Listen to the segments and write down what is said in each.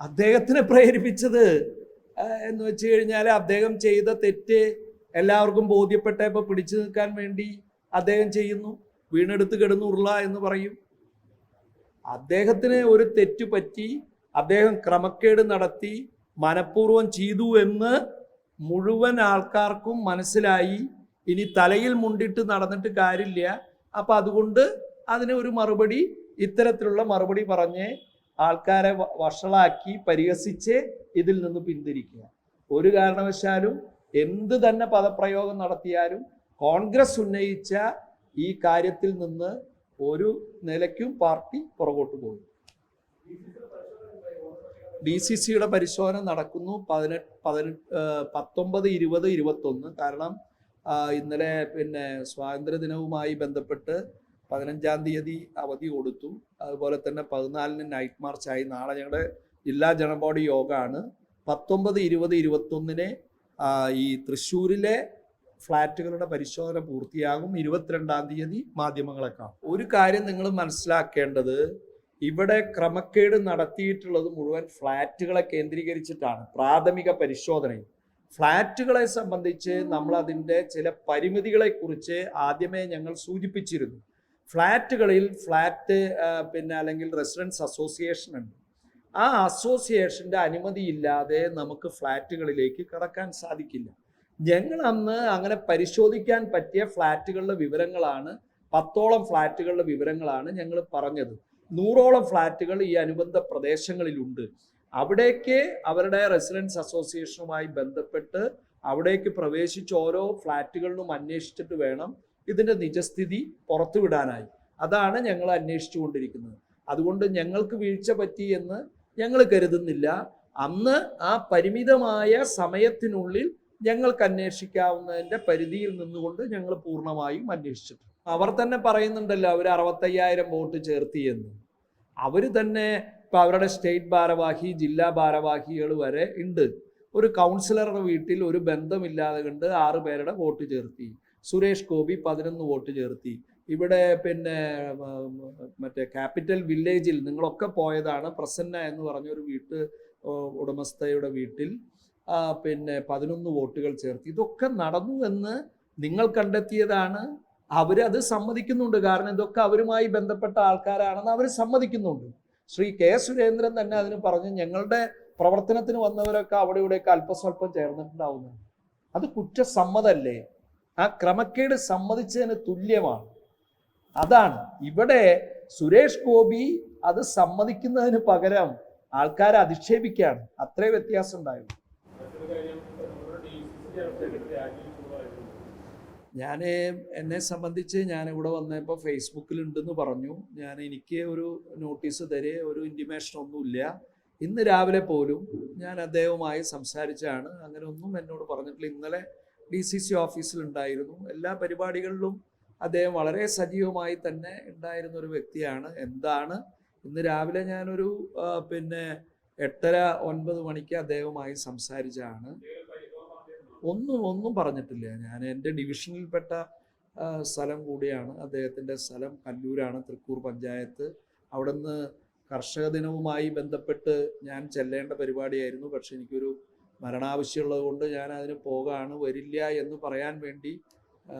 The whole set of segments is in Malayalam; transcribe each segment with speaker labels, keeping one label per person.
Speaker 1: അദ്ദേഹത്തിനെ പ്രേരിപ്പിച്ചത് എന്ന് വെച്ച് കഴിഞ്ഞാൽ അദ്ദേഹം ചെയ്ത തെറ്റ് എല്ലാവർക്കും ബോധ്യപ്പെട്ടപ്പോൾ പിടിച്ചു നിൽക്കാൻ വേണ്ടി അദ്ദേഹം ചെയ്യുന്നു. വീണെടുത്ത് കിടന്നു എന്ന് പറയും. അദ്ദേഹത്തിന് ഒരു തെറ്റ് പറ്റി അദ്ദേഹം ക്രമക്കേട് നടത്തി മനഃപൂർവം ചെയ്തു എന്ന് മുഴുവൻ ആൾക്കാർക്കും മനസ്സിലായി. ഇനി തലയിൽ മുണ്ടിട്ട് നടന്നിട്ട് കാര്യമില്ല. അപ്പൊ അതുകൊണ്ട് അതിന് ഒരു മറുപടി ഇത്തരത്തിലുള്ള മറുപടി പറഞ്ഞ് ആൾക്കാരെ വഷളാക്കി പരിഹസിച്ച് ഇതിൽ നിന്ന് പിന്തിരിക്കുക. ഒരു കാരണവശാലും എന്ത് തന്നെ പദപ്രയോഗം നടത്തിയാലും കോൺഗ്രസ് ഉന്നയിച്ച ഈ കാര്യത്തിൽ നിന്ന് ഒരു നിലയ്ക്കും പാർട്ടി പുറകോട്ട് പോകും ഡി സി സിയുടെ പരിശോധന നടക്കുന്നു. പതിനെട്ട് പതിനെട്ട് പത്തൊമ്പത് ഇരുപത് ഇരുപത്തൊന്ന്. കാരണം ഇന്നലെ പിന്നെ സ്വാതന്ത്ര്യ ദിനവുമായി ബന്ധപ്പെട്ട് പതിനഞ്ചാം തീയതി അവധി കൊടുത്തു. അതുപോലെ തന്നെ പതിനാലിന് നൈറ്റ് മാർച്ചായി നാളെ ഞങ്ങളുടെ ജില്ലാ ജനബോഡി യോഗമാണ് പത്തൊമ്പത് ഇരുപത് ഇരുപത്തൊന്നിന് ഈ തൃശ്ശൂരിലെ ഫ്ലാറ്റുകളുടെ പരിശോധന പൂർത്തിയാകും. ഇരുപത്തിരണ്ടാം തീയതി മാധ്യമങ്ങളെ കാണും. ഒരു കാര്യം നിങ്ങൾ മനസ്സിലാക്കേണ്ടത് ഇവിടെ ക്രമക്കേട് നടത്തിയിട്ടുള്ളത് മുഴുവൻ ഫ്ലാറ്റുകളെ കേന്ദ്രീകരിച്ചിട്ടാണ്. പ്രാഥമിക പരിശോധനയിൽ ഫ്ലാറ്റുകളെ സംബന്ധിച്ച് നമ്മൾ അതിന്റെ ചില പരിമിതികളെ കുറിച്ച് ആദ്യമേ ഞങ്ങൾ സൂചിപ്പിച്ചിരുന്നു. ഫ്ലാറ്റുകളിൽ ഫ്ലാറ്റ് പിന്നെ അല്ലെങ്കിൽ റെസിഡൻസ് അസോസിയേഷൻ ഉണ്ട്. ആ അസോസിയേഷന്റെ അനുമതിയില്ലാതെ നമുക്ക് ഫ്ലാറ്റുകളിലേക്ക് കടക്കാൻ സാധിക്കില്ല. ഞങ്ങൾ അന്ന് അങ്ങനെ പരിശോധിക്കാൻ പറ്റിയ ഫ്ലാറ്റുകളുടെ വിവരങ്ങളാണ് പത്തോളം ഫ്ലാറ്റുകളുടെ വിവരങ്ങളാണ് ഞങ്ങൾ പറഞ്ഞത്. നൂറോളം ഫ്ലാറ്റുകൾ ഈ അനുബന്ധ പ്രദേശങ്ങളിലുണ്ട്. അവിടേക്ക് അവരുടെ റെസിഡൻസ് അസോസിയേഷനുമായി ബന്ധപ്പെട്ട് അവിടേക്ക് പ്രവേശിച്ച് ഓരോ ഫ്ലാറ്റുകളിലും അന്വേഷിച്ചിട്ട് വേണം ഇതിന്റെ നിജസ്ഥിതി പുറത്തുവിടാനായി. അതാണ് ഞങ്ങൾ അന്വേഷിച്ചുകൊണ്ടിരിക്കുന്നത്. അതുകൊണ്ട് ഞങ്ങൾക്ക് വീഴ്ച പറ്റി എന്ന് ഞങ്ങൾ കരുതുന്നില്ല. അന്ന് ആ പരിമിതമായ സമയത്തിനുള്ളിൽ ഞങ്ങൾക്ക് അന്വേഷിക്കാവുന്നതിന്റെ പരിധിയിൽ നിന്നുകൊണ്ട് ഞങ്ങൾ പൂർണമായും അന്വേഷിച്ചിട്ടുണ്ട് അവർ തന്നെ പറയുന്നുണ്ടല്ലോ അവർ അറുപത്തയ്യായിരം വോട്ട് ചേർത്തി എന്ന്. അവർ തന്നെ ഇപ്പം അവരുടെ സ്റ്റേറ്റ് ഭാരവാഹി ജില്ലാ ഭാരവാഹികൾ വരെ ഉണ്ട്. ഒരു കൗൺസിലറുടെ വീട്ടിൽ ഒരു ബന്ധമില്ലാതെ കണ്ട് ആറ് പേരുടെ വോട്ട് ചേർത്തി. സുരേഷ് ഗോപി പതിനൊന്ന് വോട്ട് ചേർത്തി. ഇവിടെ പിന്നെ മറ്റേ ക്യാപിറ്റൽ വില്ലേജിൽ നിങ്ങളൊക്കെ പോയതാണ് പ്രസന്ന എന്ന് പറഞ്ഞ ഒരു വീട്ട് ഉടമസ്ഥയുടെ വീട്ടിൽ പിന്നെ പതിനൊന്ന് വോട്ടുകൾ ചേർത്തി. ഇതൊക്കെ നടന്നു എന്ന് നിങ്ങൾ കണ്ടെത്തിയതാണ്. അവരത് സമ്മതിക്കുന്നുണ്ട്. കാരണം ഇതൊക്കെ അവരുമായി ബന്ധപ്പെട്ട ആൾക്കാരാണെന്ന് അവർ സമ്മതിക്കുന്നുണ്ട്. ശ്രീ കെ സുരേന്ദ്രൻ തന്നെ അതിന് പറഞ്ഞു ഞങ്ങളുടെ പ്രവർത്തനത്തിന് വന്നവരൊക്കെ അവിടെ ഇവിടെയൊക്കെ അല്പസ്വല്പം ചേർന്നിട്ടുണ്ടാവുന്നു അത് കുറ്റസമ്മതല്ലേ? ആ ക്രമക്കേട് സമ്മതിച്ചതിന് തുല്യമാണ്. അതാണ്. ഇവിടെ സുരേഷ് ഗോപി അത് സമ്മതിക്കുന്നതിന് പകരം ആൾക്കാരെ അധിക്ഷേപിക്കുകയാണ്. അത്രേ വ്യത്യാസം ഉണ്ടായുള്ളൂ. ഞാൻ എന്നെ സംബന്ധിച്ച് ഞാൻ ഇവിടെ വന്നപ്പോൾ ഫേസ്ബുക്കിലുണ്ടെന്ന് പറഞ്ഞു. ഞാൻ എനിക്ക് ഒരു നോട്ടീസ് തരെ ഒരു ഇന്റിമേഷൻ ഒന്നുമില്ല ഇന്ന് രാവിലെ പോലും ഞാൻ അദ്ദേഹവുമായി സംസാരിച്ചാണ്. അങ്ങനെ ഒന്നും എന്നോട് പറഞ്ഞിട്ടില്ല. ഇന്നലെ ഡി സി സി ഓഫീസിലുണ്ടായിരുന്നു. എല്ലാ പരിപാടികളിലും അദ്ദേഹം വളരെ സജീവമായി തന്നെ ഉണ്ടായിരുന്ന ഒരു വ്യക്തിയാണ്. എന്താണ്? ഇന്ന് രാവിലെ ഞാനൊരു പിന്നെ എട്ടര ഒൻപത് മണിക്ക് അദ്ദേഹവുമായി സംസാരിച്ചാണ്. ഒന്നും ഒന്നും പറഞ്ഞിട്ടില്ല. ഞാൻ എന്റെ ഡിവിഷനിൽപ്പെട്ട സ്ഥലം കൂടിയാണ്. അദ്ദേഹത്തിന്റെ സ്ഥലം കല്ലൂരാണ് തൃക്കൂർ പഞ്ചായത്ത്. അവിടുന്ന് കർഷക ദിനവുമായി ബന്ധപ്പെട്ട് ഞാൻ ചെല്ലേണ്ട പരിപാടിയായിരുന്നു. പക്ഷെ എനിക്കൊരു മരണാവശ്യമുള്ളത് കൊണ്ട് ഞാൻ അതിന് പോകാണ് വരില്ല എന്ന് പറയാൻ വേണ്ടി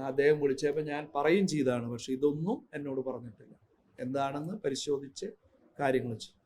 Speaker 1: അദ്ദേഹം വിളിച്ചപ്പോൾ ഞാൻ പറയും ചെയ്താണ് പക്ഷെ ഇതൊന്നും എന്നോട് പറഞ്ഞിട്ടില്ല. എന്താണെന്ന് പരിശോധിച്ച് കാര്യങ്ങൾ ചെയ്യും.